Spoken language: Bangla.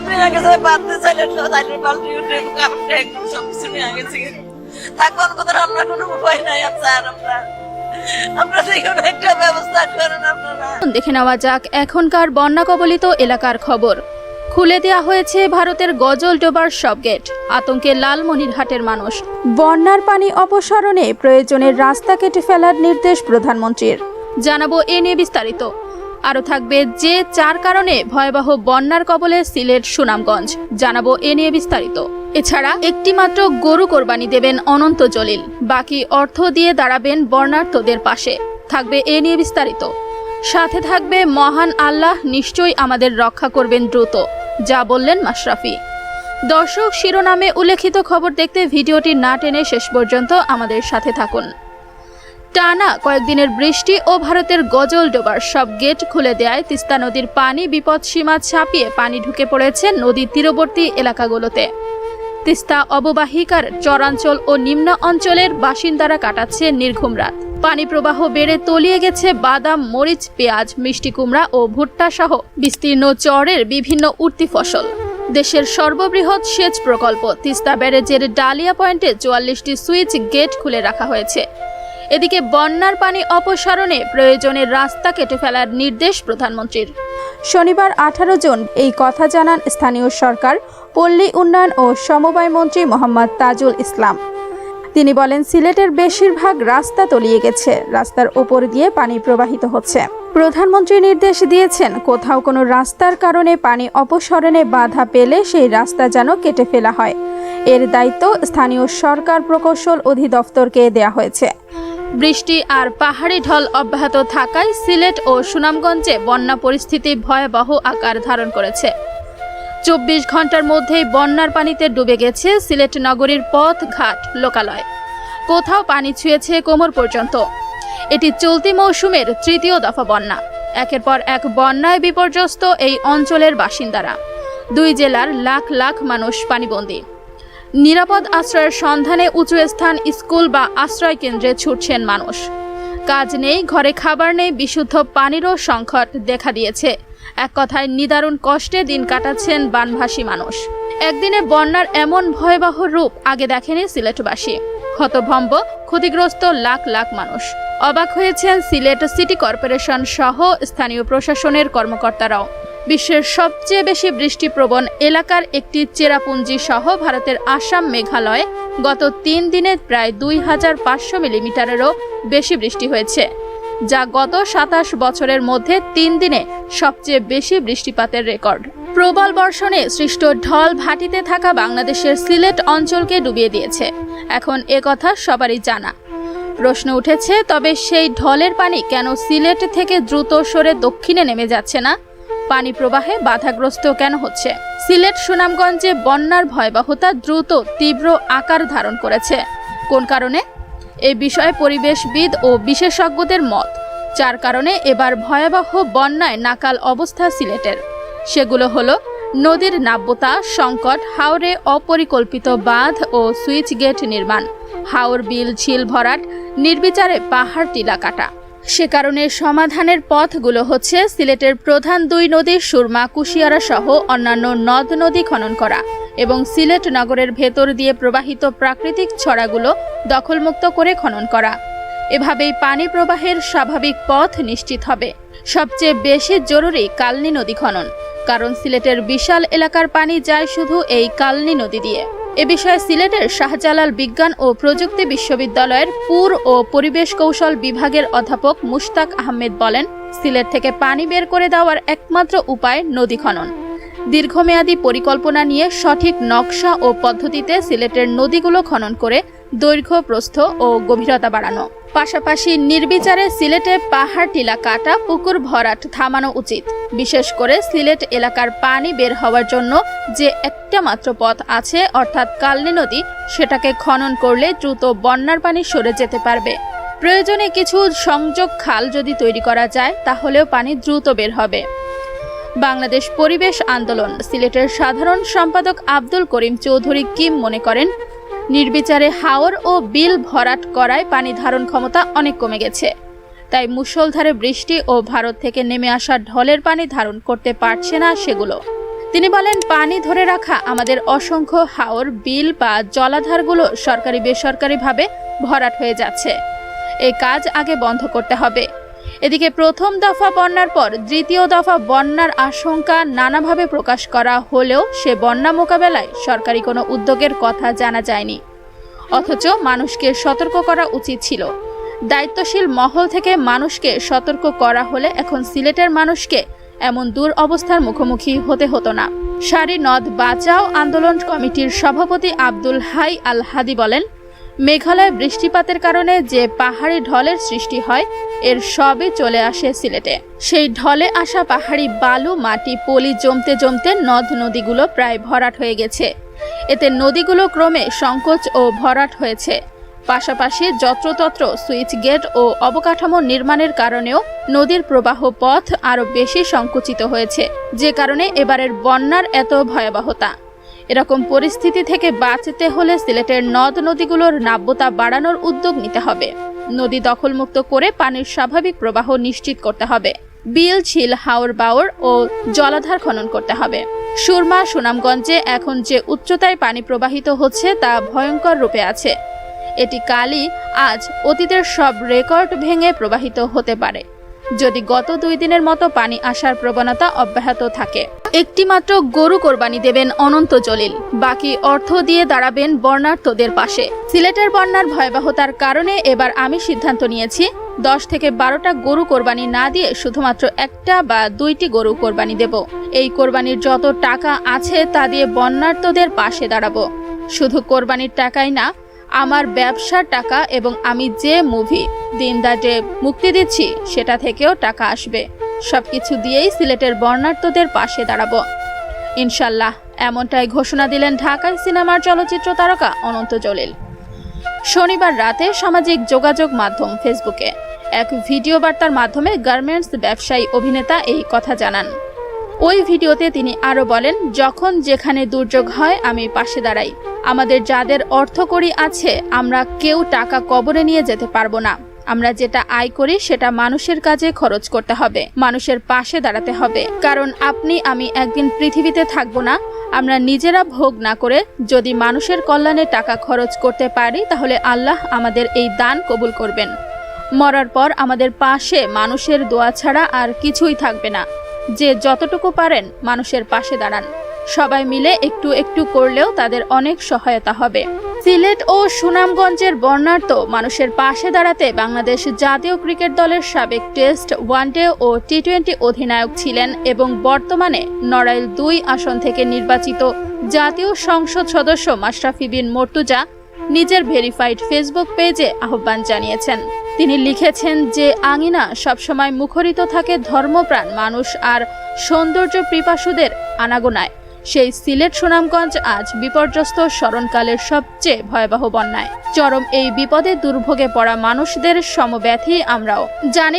আপনি চাইলে চাইলে বালতি উঠে একদম নিয়ে থাকবার কথা আমরা কোনো উপায় নাই স্যার আমরা দেখে নেওয়া যাক এখনকার বন্যা কবলিত এলাকার খবর। খুলে দেয়া হয়েছে ভারতের গজলডোবার সব গেট, আতঙ্কে লালমনিরহাটের মানুষ। বন্যার পানি অপসারণে প্রয়োজনের রাস্তা কেটে ফেলার নির্দেশ প্রধানমন্ত্রীর। জানাব এ নিয়ে বিস্তারিত। আরও থাকবে যে চার কারণে ভয়াবহ বন্যার কবলে সিলেট সুনামগঞ্জ। জানাব এ নিয়ে বিস্তারিত। এছাড়া একটি মাত্র গরু কোরবানি দেবেন অনন্ত জলিল। বাকি অর্থ দিয়ে দাঁড়াবেন বর্ণার্থদের পাশে। থাকবে এ নিয়ে বিস্তারিত। সাথে থাকবে মহান আল্লাহ নিশ্চয়ই আমাদের রক্ষা করবেন দ্রুত। যা বললেন মাশরাফি। দর্শক, শিরোনামে উল্লেখিত খবর দেখতে ভিডিওটি না টেনে শেষ পর্যন্ত আমাদের সাথে থাকুন। টানা কয়েকদিনের বৃষ্টি ও ভারতের গজল ডোবার সব গেট খুলে দেয় তিস্তা নদীর পানি বিপদ সীমা ছাপিয়ে পানি ঢুকে পড়েছে নদীর তীরবর্তী এলাকাগুলোতে। তিস্তা অববাহিকার চরাঞ্চল ও নিম্ন অঞ্চলের বাসিন্দারা কাটাচ্ছে নির্ঘুম রাত। পানি প্রবাহ বেড়ে তলিয়ে গেছে বাদাম, মরিচ, পেঁয়াজ, মিষ্টি কুমড়া ও ভুট্টা সহ বিস্তীর্ণ চরের বিভিন্ন উঠতি ফসল। দেশের সর্ববৃহৎ সেচ প্রকল্প তিস্তা ব্যারেজের ডালিয়া পয়েন্টে চুয়াল্লিশটি সুইচ গেট খুলে রাখা হয়েছে। এদিকে বন্যার পানি অপসারণে প্রয়োজনে রাস্তা কেটে ফেলার নির্দেশ প্রধানমন্ত্রীর। শনিবার আঠারো জন এই কথা জানান স্থানীয় সরকার, পল্লী উন্নয়ন ও সমবায় মন্ত্রী মোহাম্মদ তাজুল ইসলাম। তিনি বলেন, সিলেটের বেশিরভাগ রাস্তা তলিয়ে গেছে, রাস্তার ওপর দিয়ে পানি প্রবাহিত হচ্ছে। প্রধানমন্ত্রী নির্দেশ দিয়েছেন, কোথাও কোনো রাস্তার কারণে পানি অপসরণে বাধা পেলে সেই রাস্তা যেন কেটে ফেলা হয়। এর দায়িত্ব স্থানীয় সরকার প্রকৌশল অধিদপ্তরকে দেয়া হয়েছে। বৃষ্টি আর পাহাড়ি ঢল অব্যাহত থাকায় সিলেট ও সুনামগঞ্জে বন্যা পরিস্থিতি ভয়াবহ আকার ধারণ করেছে। চব্বিশ ঘণ্টার মধ্যেই বন্যার পানিতে ডুবে গেছে সিলেট নগরীর পথ ঘাট লোকালয়। কোথাও পানি ছুঁয়েছে কোমর পর্যন্ত। এটি চলতি মৌসুমের তৃতীয় দফা বন্যা। একের পর এক বন্যায় বিপর্যস্ত এই অঞ্চলের বাসিন্দারা। দুই জেলার লাখ লাখ মানুষ পানিবন্দী। নিরাপদ আশ্রয়ের সন্ধানে উঁচু স্থান স্কুল বা আশ্রয় কেন্দ্রে ছুটছেন মানুষ। কাজ নেই, ঘরে খাবার নেই, বিশুদ্ধ পানিরও সংকট দেখা দিয়েছে। এক কথায় নিদারুণ কষ্টে দিন কাটাচ্ছেন বানভাসী মানুষ। একদিনে বন্যার এমন ভয়াবহ রূপ আগে দেখেনি সিলেটবাসী। হতভম্ব, ক্ষতিগ্রস্ত লাখ লাখ মানুষ। অবাক হয়েছেন সিলেট সিটি কর্পোরেশন সহ স্থানীয় প্রশাসনের কর্মকর্তারাও। বিশ্বের সবচেয়ে বেশি বৃষ্টিপ্রবণ এলাকার একটি চেরাপুঞ্জি সহ ভারতের আসাম মেঘালয়ে গত তিন দিনে প্রায় দুই হাজার পাঁচশো মিলিমিটারেরও বেশি বৃষ্টি হয়েছে, যা গত সাতাশ বছরের মধ্যে তিন দিনে সবচেয়ে বেশি বৃষ্টিপাতের রেকর্ড। প্রবল বর্ষণে সৃষ্ট ঢল ভাটিতে থাকা বাংলাদেশের সিলেট অঞ্চলকে ডুবিয়ে দিয়েছে। এখন এ কথা সবারই জানা। প্রশ্ন উঠেছে, তবে সেই ঢলের পানি কেন সিলেট থেকে দ্রুত সরে দক্ষিণে নেমে যাচ্ছে না? পানি প্রবাহে বাধাগ্রস্ত কেন হচ্ছে? সিলেট সুনামগঞ্জে বন্যার ভয়াবহতা দ্রুত তীব্র আকার ধারণ করেছে। কোন কারণে? এ বিষয়ে পরিবেশবিদ ও বিশেষজ্ঞদের মত, যার কারণে এবার ভয়াবহ বন্যায় নাকাল অবস্থা সিলেটের। সেগুলো হলো নদীর নাব্যতা, সংকট, হাওরে অপরিকল্পিত বাঁধ ও সুইচ গেট নির্মাণ, হাওর বিল, ঝিল ভরাট, নির্বিচারে পাহাড় টিলা কাটা সে কারণে সমাধানের পথগুলো হচ্ছে সিলেটের প্রধান দুই নদী সুরমা, কুশিয়ারা সহ অন্যান্য নদ নদী খনন করা এবং সিলেট নগরের ভেতর দিয়ে প্রবাহিত প্রাকৃতিক ছড়াগুলো দখলমুক্ত করে খনন করা। এভাবেই পানি প্রবাহের স্বাভাবিক পথ নিশ্চিত হবে। সবচেয়ে বেশি জরুরি কালনি নদী খনন, কারণ সিলেটের বিশাল এলাকার পানি যায় শুধু এই কালনি নদী দিয়ে। এ বিষয়ে সিলেটের শাহজালাল বিজ্ঞান ও প্রযুক্তি বিশ্ববিদ্যালয়ের পুর ও পরিবেশ কৌশল বিভাগের অধ্যাপক মুশতাক আহমেদ বলেন, সিলেট থেকে পানি বের করে দেওয়ার একমাত্র উপায় নদী খনন। দীর্ঘমেয়াদী পরিকল্পনা নিয়ে সঠিক নকশা ও পদ্ধতিতে সিলেটের নদীগুলো খনন করে দৈর্ঘ্য, প্রস্থ ও গভীরতা বাড়ানো। পাশাপাশি নির্বিচারে সিলেটে পাহাড়, টিলা কাটা, পুকুর ভরাট থামানো উচিত। বিশেষ করে সিলেট এলাকার পানি বের হওয়ার জন্য যে একটা মাত্র পথ আছে, অর্থাৎ কালনী নদী, সেটাকে খনন করলে দ্রুত বন্যার পানি সরে যেতে পারবে। প্রয়োজনে কিছু সংযোগ খাল যদি তৈরি করা যায়, তাহলেও পানি দ্রুত বের হবে। বাংলাদেশ পরিবেশ আন্দোলন। সিলেটের সাধারণ সম্পাদক আব্দুল করিম চৌধুরী কিম মনে করেন, নির্বিচারে হাওর ও বিল ভরাট করায় পানি ধারণ ক্ষমতা অনেক কমে গেছে। তাই মুষলধারে বৃষ্টি ও ভারত থেকে নেমে আসা ঢলের পানি ধারণ করতে পারছে না সেগুলো। তিনি বলেন, পানি ধরে রাখা আমাদের অসংখ্য হাওর, বিল বা জলাধারগুলো সরকারি বেসরকারিভাবে ভরাট হয়ে যাচ্ছে। এই কাজ আগে বন্ধ করতে হবে। এদিকে প্রথম দফা বন্যার পর দ্বিতীয় দফা বন্যার আশঙ্কা নানাভাবে প্রকাশ করা হলেও সে বন্যা মোকাবেলায় সরকারি কোনো উদ্যোগের কথা জানা যায়নি। অথচ মানুষকে সতর্ক করা উচিত ছিল। দায়িত্বশীল মহল থেকে মানুষকে সতর্ক করা হলে এখন সিলেটের মানুষকে এমন দূর অবস্থার মুখোমুখি হতে হতো না। সারি নদ বাঁচাও আন্দোলন কমিটির সভাপতি আব্দুল হাই আল হাদি বলেন মেঘালয় বৃষ্টিপাতের কারণে যে পাহাড়ি ঢলের সৃষ্টি হয়, এর সবই চলে আসে সিলেটে। সেই ঢলে আসা পাহাড়ি বালু, মাটি, পলি জমতে জমতে নদ নদীগুলো প্রায় ভরাট হয়ে গেছে। এতে নদীগুলো ক্রমে সংকোচ ও ভরাট হয়েছে। পাশাপাশি যত্রতত্র, সুইচ গেট ও অবকাঠামো নির্মাণের কারণেও নদীর প্রবাহ পথ আরও বেশি সংকুচিত হয়েছে। যে কারণে এবারের বন্যার এত ভয়াবহতা। এরকম পরিস্থিতি থেকে বাঁচতে হলে সিলেটের নদ নদীগুলোর নাব্যতা বাড়ানোর উদ্যোগ নিতে হবে। নদী দখলমুক্ত করে পানির স্বাভাবিক প্রবাহ নিশ্চিত করতে হবে। বিল, ঝিল, হাওর বাওর ও জলাধার খনন করতে হবে। সুরমা, সুনামগঞ্জে এখন যে উচ্চতায় পানি প্রবাহিত হচ্ছে তা ভয়ঙ্কর রূপে আছে। এটি কালই আজ অতীতের সব রেকর্ড ভেঙে প্রবাহিত হতে পারে। যদি গত দুই দিনের মতো পানি আসার প্রবণতা অব্যাহত থাকে। একটি মাত্র গরু কোরবানি দেবেন অনন্ত জলিল। বাকি অর্থ দিয়ে দাঁড়াবেন বর্ণার্থদের পাশে। সিলেটের বন্যার ভয়াবহতার কারণে এবার আমি সিদ্ধান্ত নিয়েছি, দশ থেকে বারোটা গরু কোরবানি না দিয়ে শুধুমাত্র একটা বা দুইটি গরু কোরবানি দেব। এই কোরবানির যত টাকা আছে তা দিয়ে বন্যার্থদের পাশে দাঁড়াবো। শুধু কোরবানির টাকাই না আমার ব্যবসার টাকা এবং আমি যে মুভি দিন দা ডে মুক্তি দিচ্ছি, সেটা থেকেও টাকা আসবে। সবকিছু দিয়েই সিলেটের বর্ণার্থদের পাশে দাঁড়াবো। ইনশাল্লাহ, এমনটাই ঘোষণা দিলেন ঢাকায় সিনেমার চলচ্চিত্র তারকা অনন্ত জলিল। শনিবার রাতে সামাজিক যোগাযোগ মাধ্যম ফেসবুকে এক ভিডিও বার্তার মাধ্যমে গার্মেন্টস ব্যবসায়ী অভিনেতা এই কথা জানান। ওই ভিডিওতে তিনি আরও বলেন, যখন যেখানে দুর্যোগ হয়, আমি পাশে দাঁড়াই। আমাদের যাদের অর্থকড়ি আছে, আমরা কেউ টাকা কবরে নিয়ে যেতে পারব না। আমরা যেটা আয় করি, সেটা মানুষের কাজে খরচ করতে হবে, মানুষের পাশে দাঁড়াতে হবে। কারণ আপনি, আমি একদিন পৃথিবীতে থাকব না, আমরা নিজেরা ভোগ না করে যদি মানুষের কল্যাণে টাকা খরচ করতে পারি, তাহলে আল্লাহ আমাদের এই দান কবুল করবেন। মরার পর আমাদের পাশে মানুষের দোয়া ছাড়া আর কিছুই থাকবে না। যে যতটুকু পারেন, মানুষের পাশে দাঁড়ান। সবাই মিলে একটু একটু করলেও তাদের অনেক সহায়তা হবে। সিলেট ও সুনামগঞ্জের বর্ণাঢ্য মানুষের পাশে দাঁড়াতে বাংলাদেশ জাতীয় ক্রিকেট দলের সাবেক টেস্ট, ওয়ানডে ও টি টোয়েন্টি অধিনায়ক ছিলেন এবং বর্তমানে নড়াইল দুই আসন থেকে নির্বাচিত জাতীয় সংসদ সদস্য মাশরাফি বিন মর্তুজা নিজের ভেরিফাইড ফেসবুক পেজে আহ্বান জানিয়েছেন। তিনি লিখেছেন যে, আঙিনা সবসময় মুখরিত থাকে ধর্মপ্রাণ মানুষ আর সৌন্দর্য পিপাসুদের আনাগোনায়। সেই সিলেট সুনামগঞ্জ আজ বিপর্যস্ত স্মরণকালের সবচেয়ে ভয়াবহ বন্যায়। চরম এই বিপদে দুর্ভোগে পড়া মানুষদের সমব্যথী আমরাও। জানি